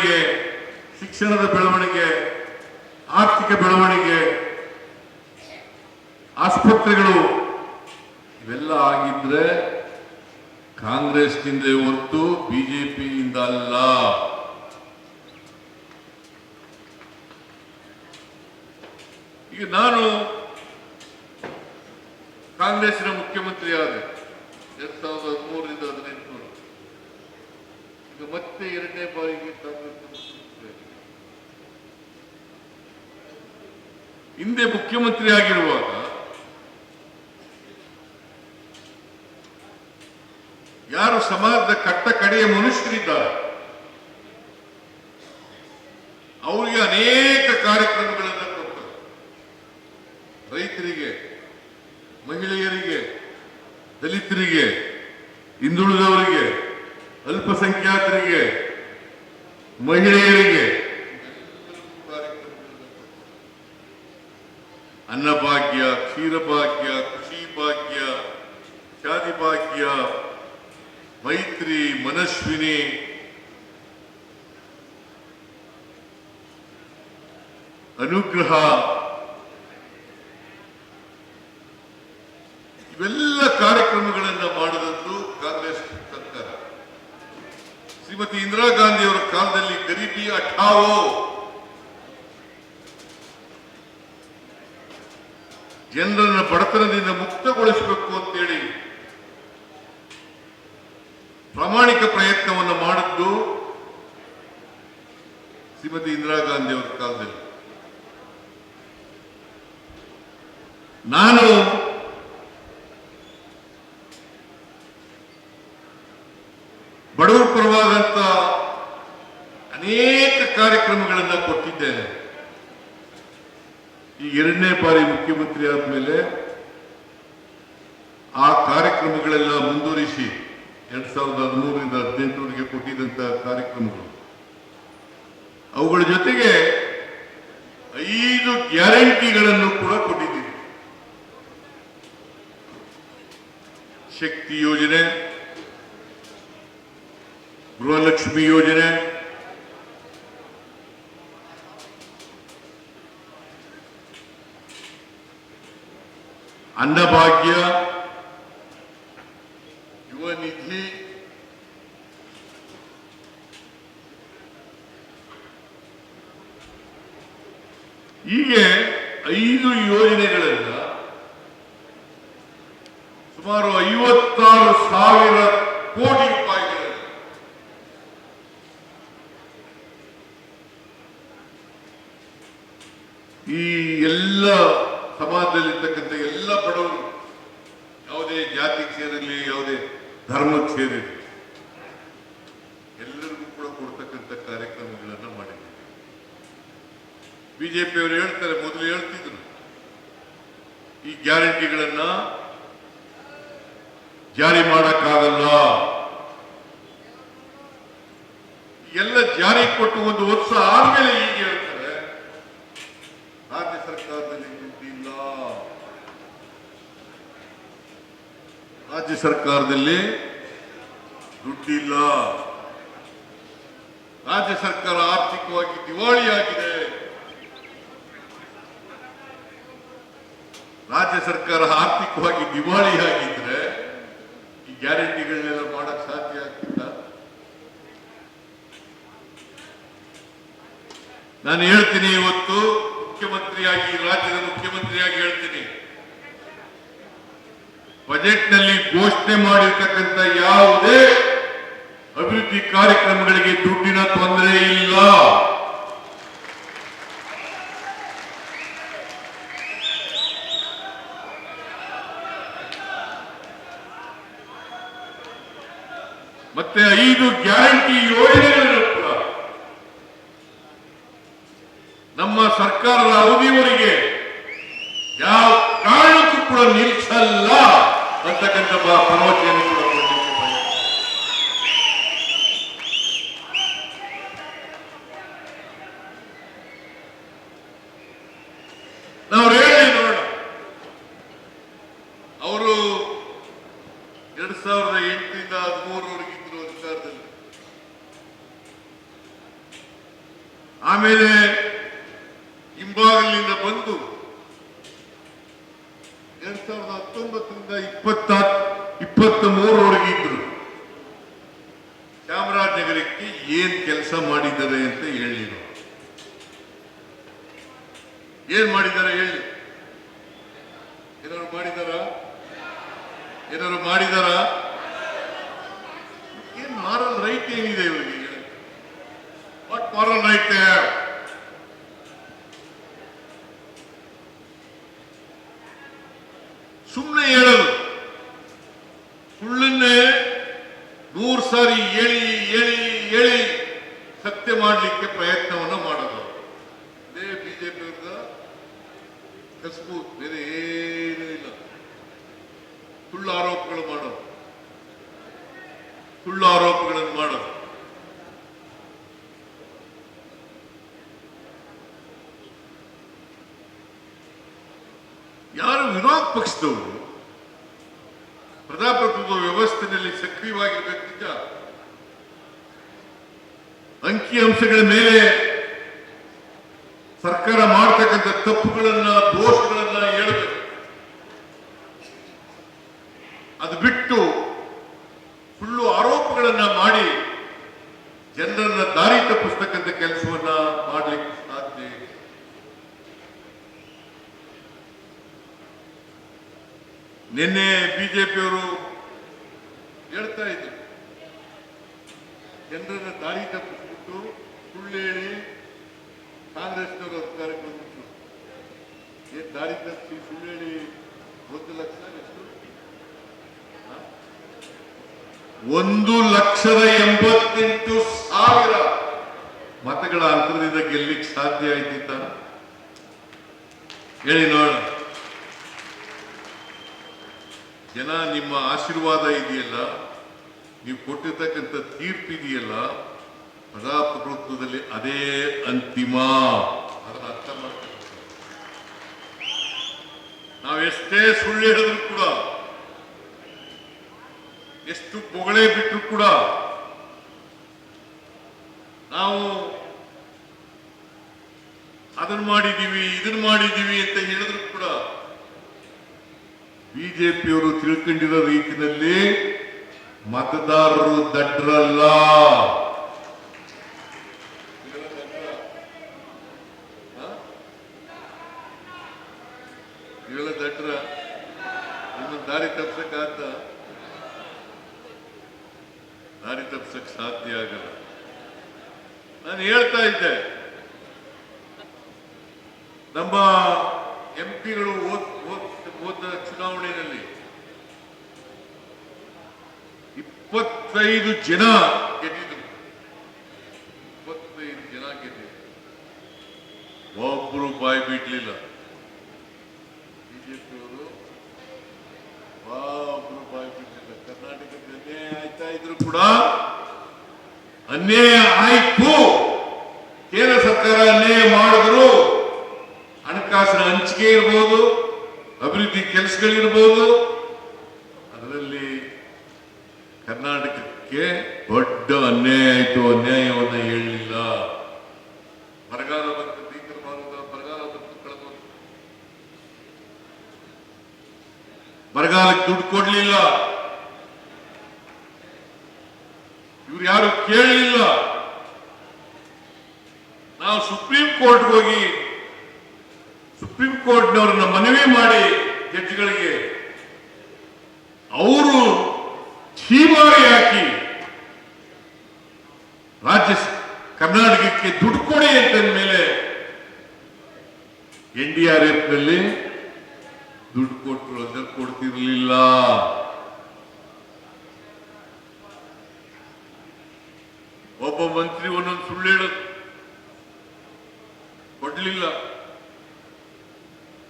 ಬೆಳವಣಿಗೆ, ಶಿಕ್ಷಣದ ಬೆಳವಣಿಗೆ, ಆರ್ಥಿಕ ಬೆಳವಣಿಗೆ, ಆಸ್ಪತ್ರೆಗಳು, ಇವೆಲ್ಲ ಆಗಿದ್ರೆ ಕಾಂಗ್ರೆಸ್ನಿಂದ ಹೊರತು ಬಿಜೆಪಿಯಿಂದ ಅಲ್ಲ. ಈಗ ನಾನು ಕಾಂಗ್ರೆಸ್ನ ಮುಖ್ಯಮಂತ್ರಿ ಆದೆ ಎರಡ್ ಸಾವಿರದ ಹದಿಮೂರರಿಂದ ಹದಿನೆಂಟುನೂರು ಈಗ ಮತ್ತೆ ಎರಡನೇ ಬಾರಿಗೆ ಮುಖ್ಯಮಂತ್ರಿ ಹಿಂದೆ ಮುಖ್ಯಮಂತ್ರಿ ಆಗಿರುವಾಗ ಯಾರು ಸಮಾಜದ ಕಟ್ಟ ಕಡೆಯ ಮನುಷ್ಯರಿದ್ದಾರೆ? ಮಹಿಳೆಯರಿಗೆ ಅನ್ನಭಾಗ್ಯ ಕ್ಷೀರಭಾಗ್ಯ ಕೃಷಿ ಭಾಗ್ಯ ಶಾದಿ ಭಾಗ್ಯ ಮೈತ್ರಿ ಮನಸ್ವಿನಿ ಅನುಗ್ರಹ ಇವೆಲ್ಲ ಕಾರ್ಯಕ್ರಮಗಳನ್ನು ಮಾಡಿದದ್ದು ಕಾಂಗ್ರೆಸ್ ಸರ್ಕಾರ ಶ್ರೀಮತಿ ಇಂದಿರಾ ಗಾಂಧಿ ಅವರ ಕಾಲದಲ್ಲಿ ಗರೀಬಿ ಜನರನ್ನು ಬಡತನದಿಂದ ಮುಕ್ತಗೊಳಿಸಬೇಕು ಅಂತೇಳಿ ಪ್ರಾಮಾಣಿಕ ಪ್ರಯತ್ನವನ್ನು ಮಾಡಿದ್ದು ಶ್ರೀಮತಿ ಇಂದಿರಾ ಗಾಂಧಿ ಅವರ ಕಾಲದಲ್ಲಿ. ನಾನು ಬಡವರು ಪರವಾದಂತ ಕಾರ್ಯಕ್ರಮಗಳನ್ನು ಕೊಟ್ಟಿದ್ದೇನೆ. ಈ ಎರಡನೇ ಬಾರಿ ಮುಖ್ಯಮಂತ್ರಿ ಆದ್ಮೇಲೆ ಆ ಕಾರ್ಯಕ್ರಮಗಳೆಲ್ಲ ಮುಂದುವರಿಸಿ ಎರಡ್ ಸಾವಿರದ ಹದಿಮೂರರಿಂದ ಹದಿನೆಂಟರವರೆಗೆ ಕೊಟ್ಟಿದ್ದಂತ ಕಾರ್ಯಕ್ರಮಗಳು. ಅವುಗಳ ಜೊತೆಗೆ ಐದು ಗ್ಯಾರಂಟಿಗಳನ್ನು ಕೂಡ ಕೊಟ್ಟಿದ್ದೀವಿ ಶಕ್ತಿ ಯೋಜನೆ, ಗೃಹಲಕ್ಷ್ಮಿ ಯೋಜನೆ ಅನ್ನಭಾಗ್ಯ ಯುವ ನಿಧಿ ಹೀಗೆ ಐದು ಯೋಜನೆಗಳನ್ನ ಸುಮಾರು ಐವತ್ತಾರು ಸಾವಿರ ಕೋಟಿ ರೂಪಾಯಿಗಳನ್ನು ಈ ಸಮಾಜದಲ್ಲಿರ್ತಕ್ಕಂಥ ಎಲ್ಲ ಬಡವರು ಯಾವುದೇ ಜಾತಿಗೆ ಸೇರಿರಲಿ ಯಾವುದೇ ಧರ್ಮಕ್ಕೆ ಸೇರಿರಲಿ ಎಲ್ಲರಿಗೂ ಕೂಡ ಕೊಡ್ತಕ್ಕಂಥ ಕಾರ್ಯಕ್ರಮಗಳನ್ನು ಬಿಜೆಪಿ ಅವ್ರು ಹೇಳ್ತಾರೆ, ಮೊದಲು ಹೇಳ್ತಿದ್ರು, ಈ ಗ್ಯಾರಂಟಿಗಳನ್ನ ಜಾರಿ ಮಾಡಕ್ಕಾಗಲ್ಲ. ಎಲ್ಲ ಜಾರಿ ಕೊಟ್ಟು ಒಂದು ವರ್ಷ ಆದ್ಮೇಲೆ ಈಗ ಹೇಳ್ತಾರೆ ರಾಜ್ಯ ಸರ್ಕಾರದಲ್ಲಿ ದುಡ್ಡಿಲ್ಲ ರಾಜ್ಯ ಸರ್ಕಾರದಲ್ಲಿ ದುಡ್ಡಿಲ್ಲ. ರಾಜ್ಯ ಸರ್ಕಾರ ಆರ್ಥಿಕವಾಗಿ ದಿವಾಳಿಯಾಗಿದೆ. ರಾಜ್ಯ ಸರ್ಕಾರ ಆರ್ಥಿಕವಾಗಿ ದಿವಾಳಿಯಾಗಿದ್ರೆ ಈ ಗ್ಯಾರಂಟಿಗಳನ್ನೆಲ್ಲ ಮಾಡಕ್ ಸಾಧ್ಯ ಆಗ್ತಿಲ್ಲ ನಾನು ಹೇಳ್ತೀನಿ ಇವತ್ತು ಮುಖ್ಯಮಂತ್ರಿಯಾಗಿ, ರಾಜ್ಯದ ಮುಖ್ಯಮಂತ್ರಿಯಾಗಿ ಹೇಳ್ತೀನಿ. ಬಜೆಟ್ನಲ್ಲಿ ಘೋಷಣೆ ಮಾಡಿರ್ತಕ್ಕಂಥ ಯಾವುದೇ ಅಭಿವೃದ್ಧಿ ಕಾರ್ಯಕ್ರಮಗಳಿಗೆ ದುಡ್ಡಿನ ತೊಂದರೆ ಇಲ್ಲ. ಮತ್ತೆ ಐದು ಗ್ಯಾರಂಟಿ ಯೋಜನೆಗಳನ್ನು ನಮ್ಮ ಸರ್ಕಾರದ ಅವಧಿವರೆಗೆ ಯಾವ ಕಾರಣಕ್ಕೂ ಕೂಡ ನಿಲ್ಲಿಸಲ್ಲ ಅಂತಕ್ಕಂಥ ಬ- ಕೂಡ ಕೊಡಲಿಕ್ಕೆ ಅವರು ಎರಡ್ ಸಾವಿರದ ಆಮೇಲೆ ಚಾಮರಾಜನಗರಕ್ಕೆ ಏನ್ ಕೆಲಸ ಮಾಡಿದ್ದಾರೆ ಅಂತ ಹೇಳಿ ನಾವು. ಏನ್ ಮಾಡಿದ್ದಾರೆ ಹೇಳಿ. ಏನಾದ್ರು ಮಾಡಿದಾರ? ಏನಾದ್ರು ಮಾಡಿದಾರ? ಏನ್ ಮಾರಲ್ ರೈಟ್ ಏನಿದೆ ಇವರಿಗೆ ವಾಟ್ ಮಾರಲ್ ರೈಟ್ ಸುಮ್ಮನೆ ಹೇಳೋದು ಸುಳ್ಳನ್ನೇ ನೂರು ಸಾರಿ ಹೇಳಿ ಹೇಳಿ ಹೇಳಿ ಸತ್ಯ ಮಾಡಲಿಕ್ಕೆ ಪ್ರಯತ್ನವನ್ನ ಮಾಡೋದು. ಇದೇ ಬಿಜೆಪಿ ಕಸಬು, ಬೇರೆ ಏನೂ ಇಲ್ಲ. ಸುಳ್ಳು ಆರೋಪಗಳು ಮಾಡೋದು. ಸುಳ್ಳು ಆರೋಪಗಳನ್ನು ಮಾಡೋದು. ಯಾರು ವಿರೋಧ ಪಕ್ಷದವರು ಪ್ರಜಾಪ್ರಭುತ್ವ ವ್ಯವಸ್ಥೆಯಲ್ಲಿ ಸಕ್ರಿಯವಾಗಿರ್ಬೇಕು ನಿಜ ಅಂಕಿ ಅಂಶಗಳ ಮೇಲೆ ಸರ್ಕಾರ ಮಾಡ್ತಕ್ಕಂಥ ತಪ್ಪುಗಳನ್ನ, ದೋಷಗಳನ್ನ ಹೇಳಬೇಕು ಅದು ಬಿಟ್ಟು ಸುಳ್ಳು ಆರೋಪಗಳನ್ನ ಮಾಡಿ ಜನರನ್ನ ದಾರಿ ತಪ್ಪಿಸ್ತಕ್ಕಂಥ ಕೆಲಸವನ್ನ ಮಾಡ್ಲಿಕ್ಕೆ ಸಾಧ್ಯ. ನಿನ್ನೆ ಬಿಜೆಪಿಯವರು ಹೇಳ್ತಾ ಇದ್ರು, ಜನರನ್ನ ದಾರಿ ತಪ್ಪಿಸ್ಬಿಟ್ಟು ಸುಳ್ಳು ಹೇಳಿ ಕಾಂಗ್ರೆಸ್ನವರು ಅಧಿಕಾರಕ್ಕೆ ಬಂದ್ಬಿಟ್ರು. ಏನ್ ದಾರಿ ತಪ್ಪಿಸಿ ಒಂದು ಲಕ್ಷ ಎಷ್ಟು ಒಂದು ಲಕ್ಷದ ಎಂಬತ್ತೆಂಟು ಸಾವಿರ ಮತಗಳ ಅಂತರದಿಂದ ಗೆಲ್ಲಿಕ್ ಸಾಧ್ಯ ಆಯ್ತಿತ್ತ ಹೇಳಿ ನೋಡ. ಜನ ನಿಮ್ಮ ಆಶೀರ್ವಾದ ಇದೆಯಲ್ಲ, ನೀವು ಕೊಟ್ಟಿರ್ತಕ್ಕಂಥ ತೀರ್ಪು ಇದೆಯಲ್ಲ ಪ್ರಜಾಪ್ರಭುತ್ವದಲ್ಲಿ ಅದೇ ಅಂತಿಮ. ಅದನ್ನು ಅರ್ಥ ಮಾಡ್ಬೇಕು ನಾವೆಷ್ಟೇ ಸುಳ್ಳು ಹೇಳಿದ್ರು ಕೂಡ, ಎಷ್ಟು ಪೊಗಳೇ ಬಿಟ್ಟರು ಕೂಡ, ನಾವು ಅದನ್ನ ಮಾಡಿದ್ದೀವಿ ಇದನ್ನ ಮಾಡಿದ್ದೀವಿ ಅಂತ ಹೇಳಿದ್ರು ಕೂಡ, ಬಿಜೆಪಿಯವರು ತಿಳ್ಕೊಂಡಿರೋ ರೀತಿಯಲ್ಲಿ ಮತದಾರರು ದಡ್ರಲ್ಲ. ಇವೆಲ್ಲ ದಟ್ರ ನಿಮ್ಮ ದಾರಿ ತಪ್ಪಿಸಕ್ಕಾತ ದಾರಿ ತಪ್ಸಕ್ ಸಾಧ್ಯ ಆಗಲ್ಲ. ನಾನು ಹೇಳ್ತಾ ಇದ್ದೆ. ನಮ್ಮ ಎಂ ಪಿಗಳು ಹೋದ ಚುನಾವಣೆಯಲ್ಲಿ ಇಪ್ಪತ್ತೈದು ಜನ ಗೆದ್ದಿದ್ರು ಇಪ್ಪತ್ತೈದು ಜನ ಗೆದ್ದಿದ್ರು ಒಬ್ಬರು ಬಾಯಿ ಬಿಡ್ಲಿಲ್ಲ ಬಿಜೆಪಿಯವರು ಒಬ್ಬರು ಬಾಯಿ ಬಿಡ್ಲಿಲ್ಲ ಕರ್ನಾಟಕದಲ್ಲಿ ಅನ್ಯಾಯ ಆಯ್ತಾ ಇದ್ರು ಕೂಡ ಆಯ್ತು. ಕೇಂದ್ರ ಸರ್ಕಾರ ಅನ್ಯಾಯ ಮಾಡಿದ್ರು ಹಣಕಾಸಿನ ಹಂಚಿಕೆ ಇರ್ಬೋದು, ಅಭಿವೃದ್ಧಿ ಕೆಲಸಗಳಿರ್ಬೋದು. ಅದರಲ್ಲಿ ಕರ್ನಾಟಕಕ್ಕೆ ದೊಡ್ಡ ಅನ್ಯಾಯ ಆಯಿತು. ಅನ್ಯಾಯವನ್ನ ಹೇಳಲಿಲ್ಲ. ಬರಗಾಲ ಬಂತು ಭೀಕರವಾದ ಬರಗಾಲ ಬಂತು, ಕಳೆದ ಬರಗಾಲಕ್ಕೆ ದುಡ್ಡು ಕೊಡ್ಲಿಲ್ಲ. ಇವ್ರು ಯಾರು ಕೇಳಲಿಲ್ಲ ನಾವು ಕೋರ್ಟ್ ಹೋಗಿ ಸುಪ್ರೀಂ ಕೋರ್ಟ್ನವ್ರನ್ನ ಮನವಿ ಮಾಡಿ ಜಡ್ಜ್ಗಳಿಗೆ ಅವರು ಛೀಮಾರಿ ಹಾಕಿ ರಾಜ್ಯ ಕರ್ನಾಟಕಕ್ಕೆ ದುಡ್ಡು ಕೊಡಿ ಅಂತ ಮೇಲೆ ಎನ್ ಡಿ ಆರ್ ಎಫ್ನಲ್ಲಿ ದುಡ್ಡು ಕೊಟ್ಟರು ಅಂತ ಕೊಡ್ತಿರ್ಲಿಲ್ಲ. ಒಬ್ಬ ಮಂತ್ರಿ ಒಂದೊಂದು ಸುಳ್ಳು ಹೇಳೋದು. ಕೊಡ್ಲಿಲ್ಲ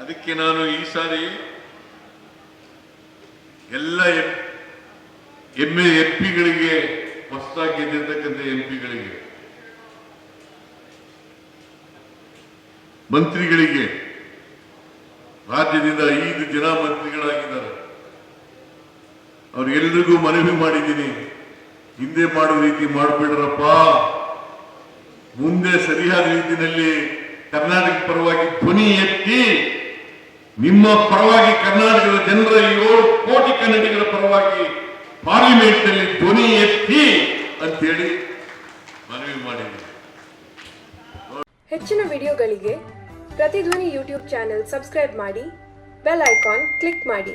ಅದಕ್ಕೆ ನಾನು ಈ ಸಾರಿ ಎಲ್ಲ ಎಂ ಎ ಪಿಗಳಿಗೆ ಹೊಸದಾಗಿ ಗೆದ್ದಿರ್ತಕ್ಕಂಥ ಎಂ ಪಿಗಳಿಗೆ, ಮಂತ್ರಿಗಳಿಗೆ, ರಾಜ್ಯದಿಂದ ಐದು ಜನ ಮಂತ್ರಿಗಳಾಗಿದ್ದಾರೆ. ಅವ್ರಿಗೆಲ್ರಿಗೂ ಮನವಿ ಮಾಡಿದ್ದೀನಿ, ಹಿಂದೆ ಮಾಡೋ ರೀತಿ ಮಾಡಬೇಡ್ರಪ್ಪ. ಮುಂದೆ ಸರಿಯಾದ ರೀತಿಯಲ್ಲಿ ಕರ್ನಾಟಕ ಪರವಾಗಿ ಧ್ವನಿ ಎತ್ತಿ, ನಿಮ್ಮ ಪರವಾಗಿ ಕರ್ನಾಟಕದ ಜನರ ಏಳು ಕೋಟಿ ಕನ್ನಡಿಗರ ಪರವಾಗಿ ಪಾರ್ಲಿಮೆಂಟ್ನಲ್ಲಿ ಧ್ವನಿ ಎತ್ತಿ ಅಂತೇಳಿ ಮನವಿ ಮಾಡಿದ್ದೀನಿ ಹೆಚ್ಚಿನ ವಿಡಿಯೋಗಳಿಗೆ ಪ್ರತಿಧ್ವನಿ ಯೂಟ್ಯೂಬ್ ಚಾನೆಲ್ ಸಬ್ಸ್ಕ್ರೈಬ್ ಮಾಡಿ, ಬೆಲ್ ಐಕಾನ್ ಕ್ಲಿಕ್ ಮಾಡಿ.